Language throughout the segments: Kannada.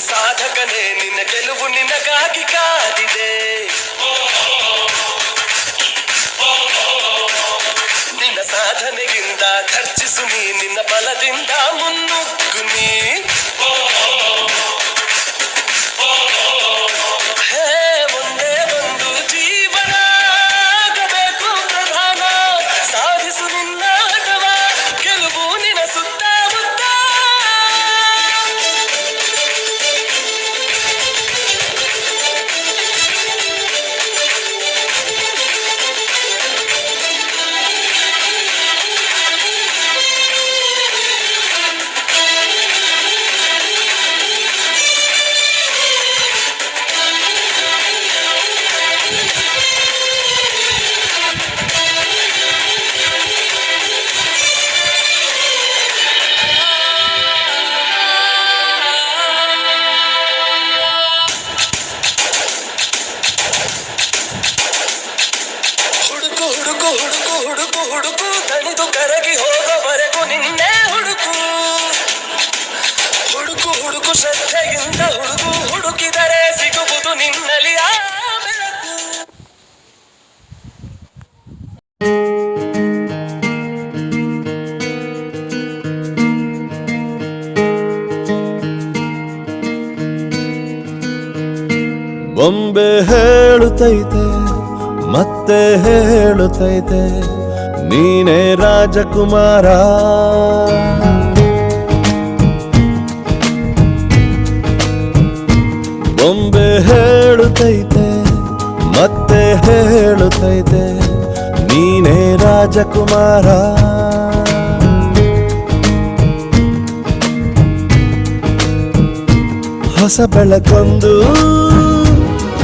ಸಾಧಕನೇ ನಿನ್ನ ಗೆಲುವು ನಿನಗಾಗಿ ಕಾದಿದೆ ನಿನ್ನ ಸಾಧನೆಗಿಂತ ಖರ್ಚಿಸು ನೀ ನಿನ್ನ ಬಲದಿಂದ ಮುನ್ನುಗ್ಗು ಬೊಂಬೆ ಹೇಳುತ್ತೈತೆ ಮತ್ತೆ ಹೇಳುತ್ತೈತೆ ನೀನೇ ರಾಜಕುಮಾರ. ಒಂಬೆ ಹೇಳುತ್ತೈತೆ ಮತ್ತೆ ಹೇಳುತ್ತೈತೆ ನೀನೇ ರಾಜಕುಮಾರ. ಹೊಸ ಬೆಳಕೊಂದು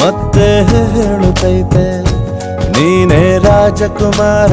ಮತ್ತೆ ಹೇಳುತ್ತೈತೆ ನೀನೇ ರಾಜಕುಮಾರ.